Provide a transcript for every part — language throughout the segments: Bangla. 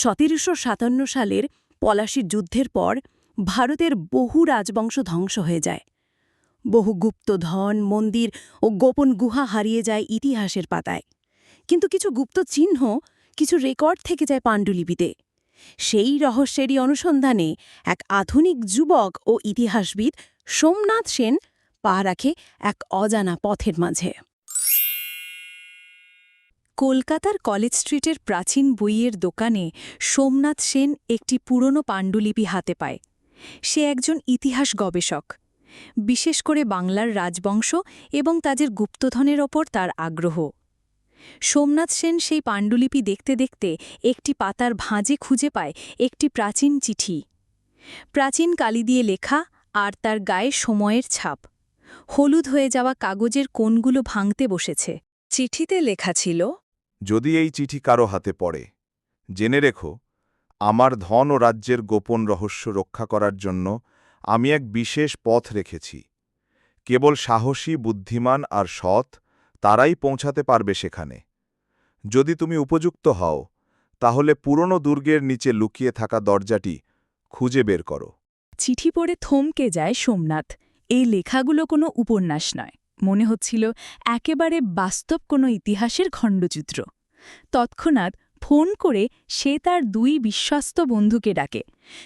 সতেরোশো সাতান্ন সালের পলাশির যুদ্ধের পর ভারতের বহু রাজবংশ ধ্বংস হয়ে যায়। বহু গুপ্তধন মন্দির ও গোপন গুহা হারিয়ে যায় ইতিহাসের পাতায়। কিন্তু কিছু গুপ্ত চিহ্ন কিছু রেকর্ড থেকে যায় পাণ্ডুলিপিতে। সেই রহস্যেরই অনুসন্ধানে এক আধুনিক যুবক ও ইতিহাসবিদ সোমনাথ সেন পা রাখে এক অজানা পথের মাঝে। কলকাতার কলেজ স্ট্রিটের প্রাচীন বইয়ের দোকানে সোমনাথ সেন একটি পুরনো পাণ্ডুলিপি হাতে পায়। সে একজন ইতিহাস গবেষক। বিশেষ করে বাংলার রাজবংশ এবং তাদের গুপ্তধনের ওপর তার আগ্রহ। সোমনাথ সেন সেই পাণ্ডুলিপি দেখতে দেখতে একটি পাতার ভাঁজে খুঁজে পায় একটি প্রাচীন চিঠি। প্রাচীন কালি দিয়ে লেখা, আর তার গায়ে সময়ের ছাপ। হলুদ হয়ে যাওয়া কাগজের কোণগুলো ভাঙতে বসেছে। চিঠিতে লেখা ছিল যদি এই চিঠি কারও হাতে পড়ে, জেনে রেখো, আমার ধন ও রাজ্যের গোপন রহস্য রক্ষা করার জন্য আমি এক বিশেষ পথ রেখেছি। কেবল সাহসী, বুদ্ধিমান আর সৎ তারাই পৌঁছাতে পারবে সেখানে। যদি তুমি উপযুক্ত হও, তাহলে পুরনো দুর্গের নিচে লুকিয়ে থাকা দরজাটি খুঁজে বের করো। চিঠি পড়ে থমকে যায় সোমনাথ। এই লেখাগুলো কোনো উপন্যাস নয়। মনে হচ্ছিল একেবারে বাস্তব কোনো ইতিহাসের খণ্ডচিত্র। তৎক্ষণাৎ ফোন করে সে তার দুই বিশ্বস্ত বন্ধুকে ডাকে।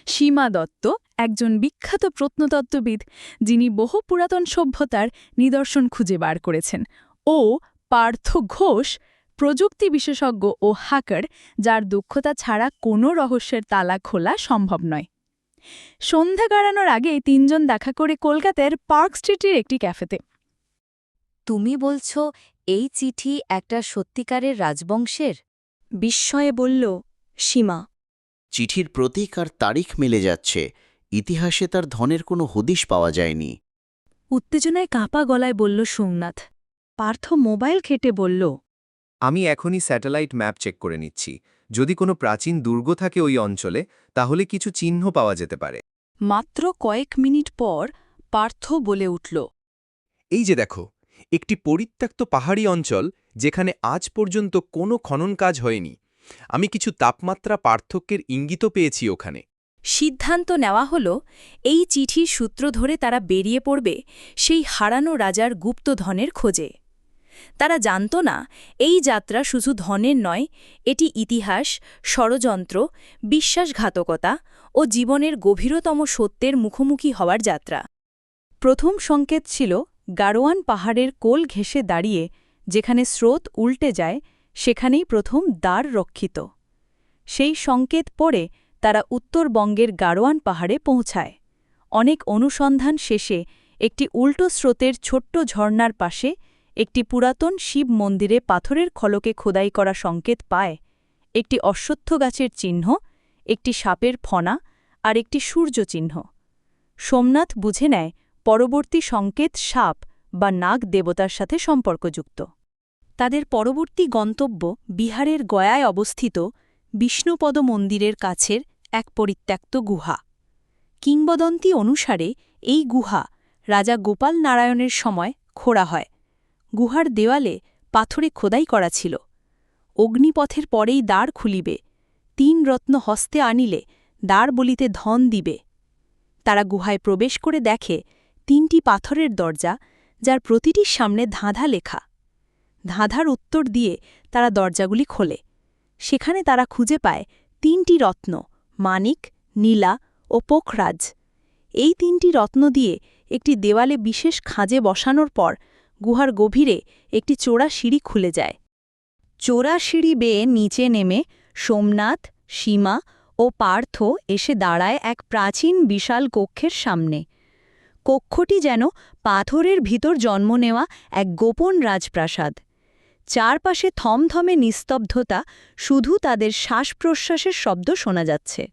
সীমা দত্ত, একজন বিখ্যাত প্রত্নতত্ত্ববিদ, যিনি বহু পুরাতন সভ্যতার নিদর্শন খুঁজে বার করেছেন, ও পার্থ ঘোষ, প্রযুক্তি বিশেষজ্ঞ ও হ্যাকার, যার দক্ষতা ছাড়া কোনো রহস্যের তালা খোলা সম্ভব নয়। সন্ধ্যা গাড়ানোর আগে তিনজন দেখা করে কলকাতার পার্ক স্ট্রিটের একটি ক্যাফেতে তুমি বলছ এই চিঠি একটা সত্যিকারের রাজবংশের? বিস্ময়ে বলল সীমা। চিঠির প্রতীক আর তারিখ মিলে যাচ্ছে ইতিহাসে তার ধনের কোনো হদিশ পাওয়া যায়নি। উত্তেজনায় কাঁপা গলায় বলল সোমনাথ। পার্থ মোবাইল খেটে বলল আমি এখনই স্যাটেলাইট ম্যাপ চেক করে নিচ্ছি। যদি কোনো প্রাচীন দুর্গ থাকে ওই অঞ্চলে তাহলে কিছু চিহ্ন পাওয়া যেতে পারে। মাত্র কয়েক মিনিট পর পার্থ বলে উঠল এই যে দেখো একটি পরিত্যক্ত পাহাড়ি অঞ্চল যেখানে আজ পর্যন্ত কোনো খনন কাজ হয়নি। আমি কিছু তাপমাত্রা পার্থক্যের ইঙ্গিতও পেয়েছি ওখানে। সিদ্ধান্ত নেওয়া হল, এই চিঠির সূত্র ধরে তারা বেরিয়ে পড়বে সেই হারানো রাজার গুপ্তধনের খোঁজে। তারা জানত না, এই যাত্রা শুধু ধনের নয়, এটি ইতিহাস, ষড়যন্ত্র, বিশ্বাসঘাতকতা ও জীবনের গভীরতম সত্যের মুখোমুখি হওয়ার যাত্রা। প্রথম সংকেত ছিল গারোয়ান পাহাড়ের কোল ঘেঁষে দাঁড়িয়ে যেখানে স্রোত উল্টে যায়, সেখানেই প্রথম দ্বার রক্ষিত। সেই সংকেত পড়ে তারা উত্তরবঙ্গের গারোয়ান পাহাড়ে পৌঁছায়। অনেক অনুসন্ধান শেষে একটি উল্টো স্রোতের ছোট্ট ঝর্ণার পাশে একটি পুরাতন শিব মন্দিরে পাথরের খলকে খোদাই করা সংকেত পায়। একটি অশ্বত্থ গাছের চিহ্ন, একটি সাপের ফনা আর একটি সূর্য চিহ্ন। সোমনাথ বুঝে নেয় পরবর্তী সংকেত সাপ বা নাগ দেবতার সাথে সম্পর্কযুক্ত। তাদের পরবর্তী গন্তব্য বিহারের গয়ায় অবস্থিত বিষ্ণুপদ মন্দিরের কাছের এক পরিত্যক্ত গুহা। কিংবদন্তি অনুসারে এই গুহা রাজা গোপাল নারায়ণের সময় খোড়া হয়। গুহার দেওয়ালে পাথরে খোদাই করা ছিল। অগ্নিপথের পরেই দ্বার খুলিবে। তিন রত্ন হস্তে আনিলে দ্বার বলিতে ধন দিবে। তারা গুহায় প্রবেশ করে দেখে তিনটি পাথরের দরজা, যার প্রতিটির সামনে ধাঁধা লেখা। ধাঁধার উত্তর দিয়ে তারা দরজাগুলি খোলে। সেখানে তারা খুঁজে পায় তিনটি রত্ন, মানিক, নীলা ও পোখরাজ। এই তিনটি রত্ন দিয়ে একটি দেওয়ালে বিশেষ খাঁজে বসানোর পর গুহার গভীরে একটি চোরা সিঁড়ি খুলে যায়। চোরা সিঁড়ি বেয়ে নিচে নেমে সোমনাথ, সীমা ও পার্থ এসে দাঁড়ায় এক প্রাচীন বিশাল কক্ষের সামনে। কক্ষটি যেন পাথরের ভিতর জন্ম নেওয়া এক গোপন রাজপ্রাসাদ। চারপাশে থমথমে নিস্তব্ধতা শুধু তাদের শ্বাস-প্রশ্বাসের শব্দ শোনা যাচ্ছে।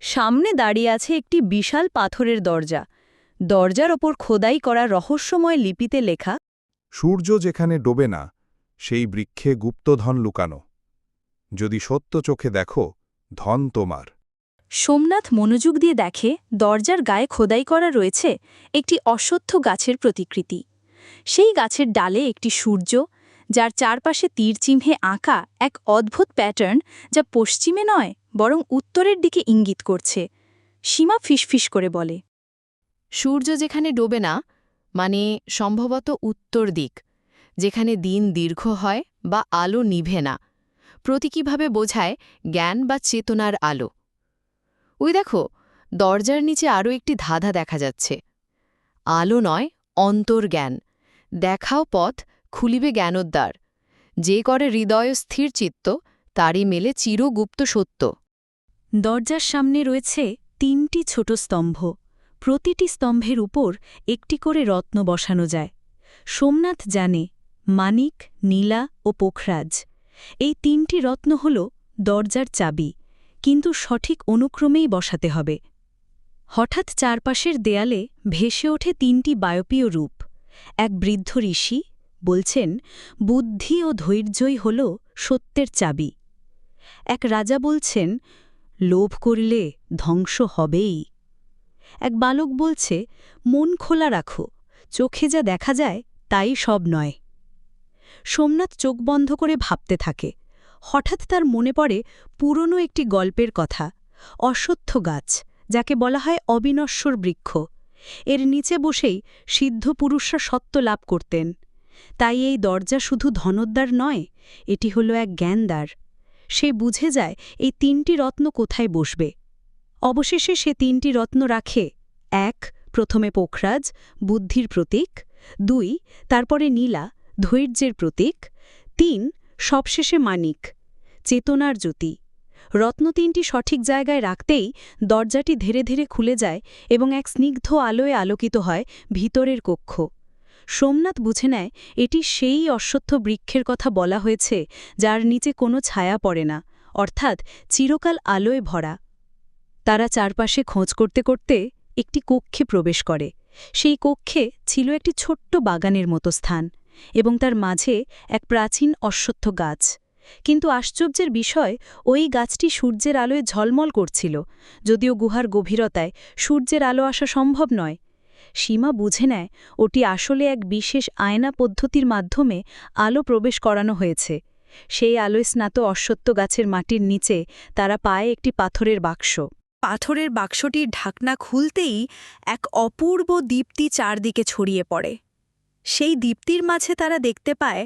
সামনে দাঁড়িয়ে আছে একটি বিশাল পাথরের দরজা। দরজার ওপর খোদাই করা রহস্যময় লিপিতে লেখা, সূর্য যেখানে ডোবে না, সেই বৃক্ষে গুপ্তধন লুকানো। যদি সত্য চোখে দেখো, ধন তোমার। সোমনাথ মনোযোগ দিয়ে দেখে, দরজার গায়ে খোদাই করা রয়েছে একটি অশ্বত্থ গাছের প্রতিকৃতি। সেই গাছের ডালে একটি সূর্য, যার চারপাশে তীরচিহ্নে আঁকা এক অদ্ভুত প্যাটার্ন যা পশ্চিমে নয়, বরং উত্তরের দিকে ইঙ্গিত করছে। সীমা ফিসফিস করে বলে, সূর্য যেখানে ডোবে না মানে সম্ভবত উত্তর দিক, যেখানে দিন দীর্ঘ হয় বা আলো নিভে না। প্রতীকীভাবে বোঝায় জ্ঞান বা চেতনার আলো। ওই দেখো, দরজার নিচে আরও একটি ধাঁধা দেখা যাচ্ছে। আলো নয় অন্তর্জ্ঞান দেখাও পথ, খুলিবে জ্ঞানোদ্বার যে করে হৃদয় স্থির চিত্ত, তারই মেলে চিরগুপ্ত সত্য। দরজার সামনে রয়েছে তিনটি ছোট স্তম্ভ। প্রতিটি স্তম্ভের উপর একটি করে রত্ন বসানো যায়। সোমনাথ জানে, মানিক, নীলা ও পোখরাজ। এই তিনটি রত্ন হল দরজার চাবি। কিন্তু সঠিক অনুক্রমেই বসাতে হবে। হঠাৎ চারপাশের দেয়ালে ভেসে ওঠে তিনটি বায়োপীয় রূপ। এক বৃদ্ধ ঋষি বলছেন, বুদ্ধি ও ধৈর্যই হল সত্যের চাবি। এক রাজা বলছেন, লোভ করলে ধ্বংস হবেই। এক বালক বলছে, মন খোলা রাখো, চোখে যা দেখা যায় তাই সব নয়। সোমনাথ চোখ বন্ধ করে ভাবতে থাকে। হঠাৎ তার মনে পড়ে পুরনো একটি গল্পের কথা অশ্বত্থ গাছ, যাকে বলা হয় অবিনশ্বর বৃক্ষ। এর নিচে বসেই সিদ্ধ পুরুষরা সত্য লাভ করতেন। তাই এই দরজা শুধু ধনোদ্বার নয়, এটি হল এক জ্ঞানদ্বার। সে বুঝে যায় এই তিনটি রত্ন কোথায় বসবে। অবশেষে সে তিনটি রত্ন রাখে। এক, প্রথমে পোখরাজ, বুদ্ধির প্রতীক। দুই, তারপরে নীলা, ধৈর্যের প্রতীক। তিন সবশেষে মানিক, চেতনার জ্যোতি। রত্ন তিনটি সঠিক জায়গায় রাখতেই দরজাটি ধীরে ধীরে খুলে যায় এবং এক স্নিগ্ধ আলোয় আলোকিত হয় ভিতরের কক্ষ। সোমনাথ বুঝে নেয়, এটি সেই অশ্বত্থ বৃক্ষের কথা বলা হয়েছে, যার নিচে কোনো ছায়া পড়ে না, অর্থাৎ চিরকাল আলোয় ভরা। তারা চারপাশে খোঁজ করতে করতে একটি কক্ষে প্রবেশ করে। সেই কক্ষে ছিল একটি ছোট্ট বাগানের মতো স্থান। এবং তার মাঝে এক প্রাচীন অশ্বত্থ গাছ। কিন্তু আশ্চর্যের বিষয়, ওই গাছটি সূর্যের আলোয় ঝলমল করছিল, যদিও গুহার গভীরতায় সূর্যের আলো আসা সম্ভব নয়। সীমা বুঝে নেয়, ওটি আসলে এক বিশেষ আয়না পদ্ধতির মাধ্যমে আলো প্রবেশ করানো হয়েছে। সেই আলোয় স্নাত অশ্বত্থ গাছের মাটির নিচে তারা পায় একটি পাথরের বাক্স। পাথরের বাক্সটির ঢাকনা খুলতেই এক অপূর্ব দীপ্তি চারদিকে ছড়িয়ে পড়ে। সেই দীপ্তির মাঝে তারা দেখতে পায়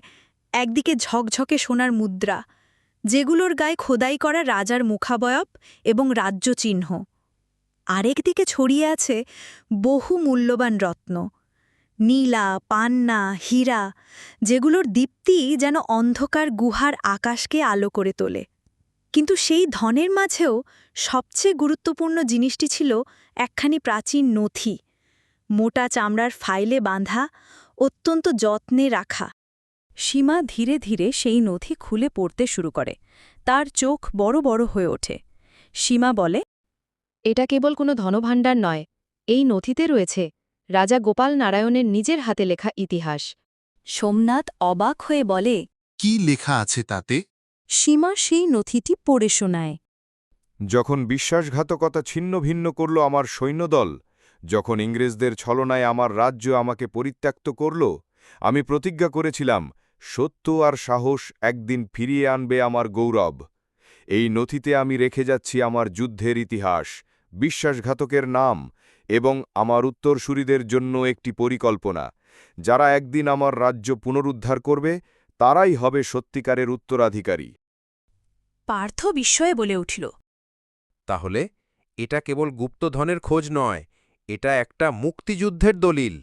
একদিকে ঝকঝকে সোনার মুদ্রা, যেগুলোর গায়ে খোদাই করা রাজার মুখাবয়ব এবং রাজ্য চিহ্ন। আরেকদিকে ছড়িয়ে আছে বহু মূল্যবান রত্ন, নীলা, পান্না, হীরা, যেগুলোর দীপ্তি যেন অন্ধকার গুহার আকাশকে আলো করে তোলে। কিন্তু সেই ধনের মাঝেও সবচেয়ে গুরুত্বপূর্ণ জিনিসটি ছিল একখানি প্রাচীন নথি, মোটা চামড়ার ফাইলে বাঁধা অত্যন্ত যত্নে রাখা। সীমা ধীরে ধীরে সেই নথি খুলে পড়তে শুরু করে। তার চোখ বড় বড় হয়ে ওঠে। সীমা বলে এটা কেবল কোনো ধনভাণ্ডার নয়। এই নথিতে রয়েছে রাজা গোপাল নারায়ণের নিজের হাতে লেখা ইতিহাস। সোমনাথ অবাক হয়ে বলে কি লেখা আছে তাতে? সীমা সেই নথিটি পড়ে শোনায়। যখন বিশ্বাসঘাতকতা ছিন্ন ভিন্ন করল আমার সৈন্যদল যখন ইংরেজদের ছলনায় আমার রাজ্য আমাকে পরিত্যক্ত করল আমি প্রতিজ্ঞা করেছিলাম সত্য আর সাহস একদিন ফিরিয়ে আনবে আমার গৌরব। এই নথিতে আমি রেখে যাচ্ছি আমার যুদ্ধের ইতিহাস বিশ্বাসঘাতকের নাম এবং আমার উত্তরসূরিদের জন্য একটি পরিকল্পনা। যারা একদিন আমার রাজ্য পুনরুদ্ধার করবে তারাই হবে সত্যিকারের উত্তরাধিকারী। পার্থ বিস্ময়ে বলে উঠল তাহলে এটা কেবল গুপ্তধনের খোঁজ নয় এটা একটা মুক্তিযুদ্ধের দলিল।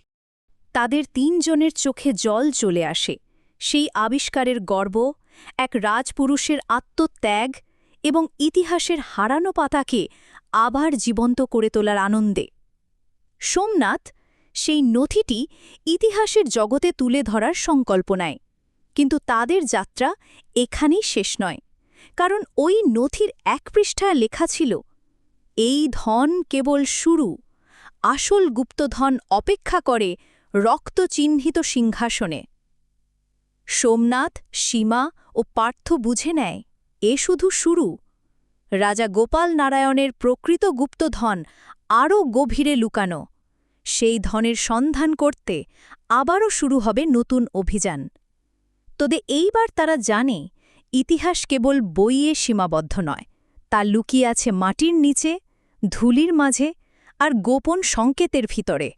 তাদের তিনজনের চোখে জল চলে আসে। সেই আবিষ্কারের গর্ব, এক রাজপুরুষের আত্মত্যাগ এবং ইতিহাসের হারানো পাতাকে আবার জীবন্ত করে তোলার আনন্দে। সোমনাথ সেই নথিটি ইতিহাসের জগতে তুলে ধরার সংকল্প নেয়, কিন্তু তাদের যাত্রা এখানেই শেষ নয়, কারণ ওই নথির এক পৃষ্ঠায় লেখা ছিল, এই ধন কেবল শুরু আসল গুপ্তধন অপেক্ষা করে রক্তচিহ্নিত সিংহাসনে। সোমনাথ, সীমা ও পার্থ বুঝে নেয়, এ শুধু শুরু। রাজা গোপাল নারায়ণের প্রকৃত গুপ্তধন আরও গভীরে লুকানো। সেই ধনের সন্ধান করতে আবারও শুরু হবে নতুন অভিযান। তবে এইবার তারা জানে, ইতিহাস কেবল বইয়ে সীমাবদ্ধ নয়, তা লুকিয়ে আছে মাটির নিচে, ধুলির মাঝে আর গোপন সংকেতের ভিতরে।